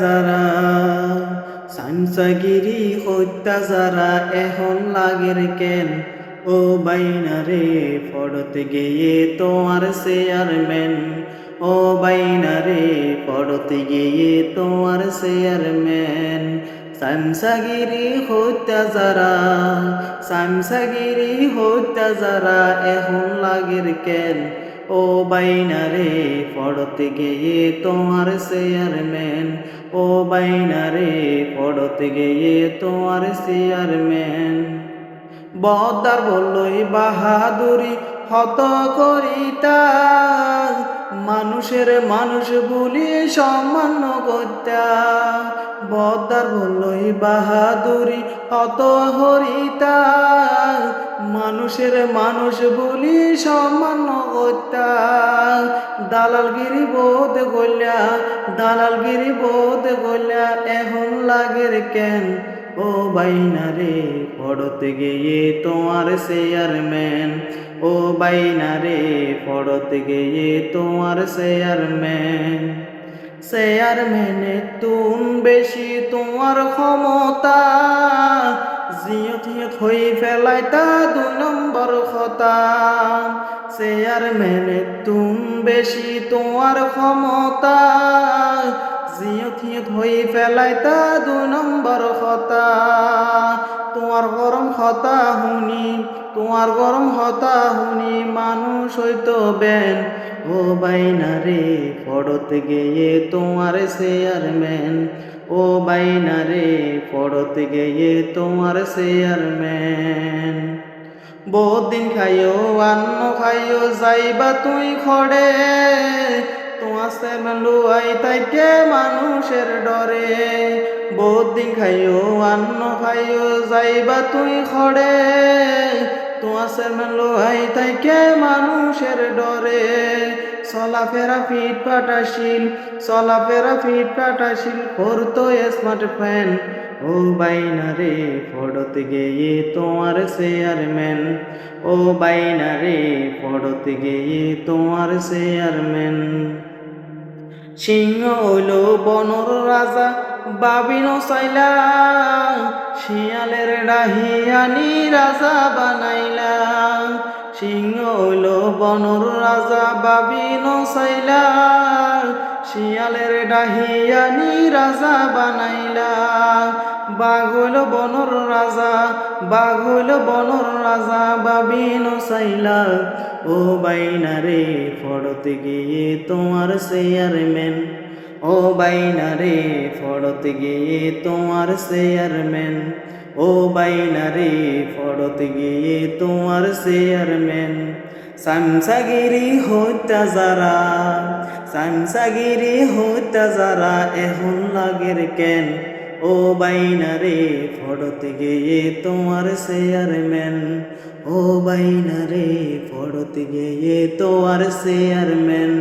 যারা সামসাগিরি হত্যা এখন লাগের কেন? ও বাইনারে, পড়তে গিয়ে তোমার চেয়ারম্যান। ও বাইনারে, পড়তে গিয়ে তোমার চেয়ারম্যান। সামসাগিরি হত্যা যারা সামসাগিরি হত্যা এখন লাগের কেন? ও বাইনারে পড়তে গিয়ে তোমার চেয়ারম্যান। ও বাইনারে পড়তে গিয়ে তোমার চেয়ারম্যান। বদার বললই বাহাদুরি হত করিতা মানুষের মানুষ বলি সম্মান করতা বদার বললই বাহাদুরি হত হরিতা মানুষের মানুষ বলি সম্মান করতা দালালগিরি বোধ গল্যা দালালগিরি বোধ গল্যা এখন লাগের কেন? ও বাইনারে পড়তে গিয়ে তোমার চেয়ারম্যান ও বাইনারে পড়তে গিয়ে তোমার চেয়ারম্যান। চেয়ারম্যানে তুম বেশি তোমার ক্ষমতা। জিয়ত হই ফেলাইতা দু নম্বর খতা চেয়ারম্যানে তুম বেশি তোমার ক্ষমতা। জিয়ত হিয়ত হই ফেলাইতা দু নম্বর খতা। তোমার গরম হতা হুনি তোমার গরম হতা হুনি মানুষ হইতো বেন। ও বাইনারে পড়তে গিয়ে তোমার চেয়ারম্যান ও বাইনারে পড়তে গিয়ে তোমার চেয়ারম্যান বহুত দিন খাইও অন্ন খাইও যাইবা তুই খড়ে চেয়ারম্যান লুয়াই তাইকে মানুষের ডরে। বহুত দিন খাইও অন্ন খাইও, যাইবা তুই খড়ে। চেয়ারম্যান লুয়াই তাইকে মানুষের ডরে। চলাফেরা ফিট পাটাশিল চলাফেরা ফিট পাটাশিল করতো স্মার্ট ফ্যান ও বাইনারে পড়তে গিয়ে তোমার চেয়ারম্যান। ও বাইনারে পড়তে গিয়ে তোমার চেয়ারম্যান। সিংহ হইল বনর রাজা বাবিন চাইলা, শিয়ালের ডাহি আনি রাজা বানাইলা। সিংহ হইল বনর রাজা বাবিন চাইলা, শিয়ালের ডাহি আনি রাজা বানাইলা। বাঘ হইল বনর রাজা বাঘ হইল বনর রাজা বাবিন চাইলা ও বাইনারে, ফড়তে গিয়ে তোমার চেয়ারম্যান। ও বাইনারে, ফড়তে গিয়ে তোমার চেয়ারম্যান। ও বাইনারে, ফড়তে গিয়ে তোমার চেয়ারম্যান। সামসাগিরি হত্যা যারা, সামসাগিরি হত্যা যারা এখন লাগের কেন? ও বাইনারে ফড়তে গিয়ে তোমার চেয়ারম্যান ও বাইনারে ফড়তে গিয়ে তোমার চেয়ারম্যান